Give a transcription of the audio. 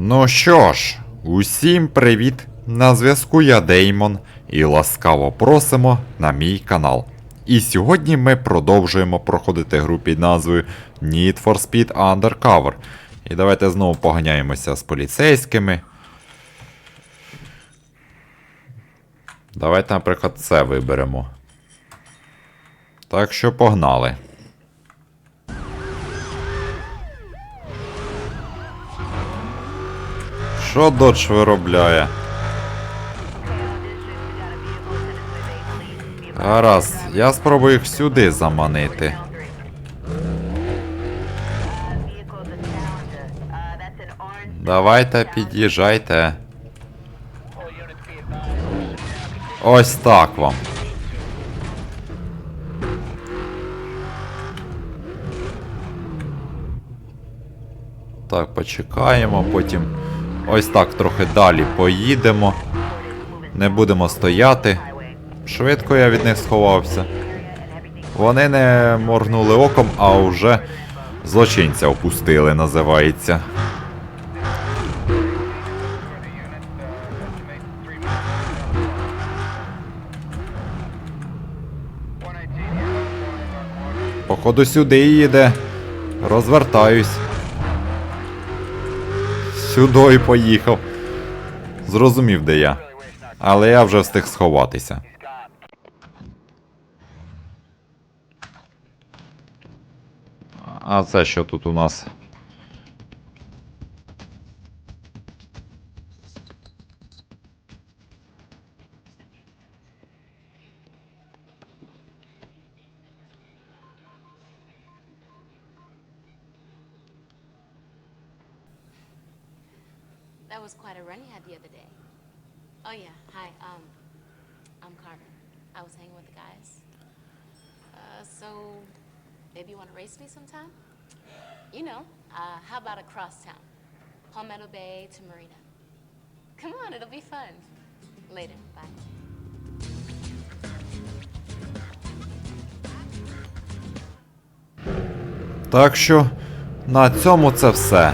Ну що ж, усім привіт! На зв'язку я Деймон і ласкаво просимо на мій канал. І сьогодні ми продовжуємо проходити гру під назвою Need for Speed Undercover. І давайте знову поганяємося з поліцейськими. Давайте, наприклад, це виберемо. Так що погнали. Що додж виробляє? Гаразд, я спробую їх сюди заманити. Давайте під'їжджайте. Ось так вам. Так, почекаємо, потім ось так трохи далі поїдемо. Не будемо стояти. Швидко я від них сховався. Вони не моргнули оком, а вже злочинця опустили, називається. Походу сюди їде. Розвертаюсь. Сюди поїхав. Зрозумів, де я. Але я вже встиг сховатися. А це що тут у нас? That was quite a run you had the other day. Oh yeah, hi. Um, I'm Carter. I was hanging with the guys. Uh, so maybe you want to race me sometime? You know, uh, how about across town, Palmetto Bay to Marina? Come on, it'll be fun. Later, bye. Так що на цьому це все.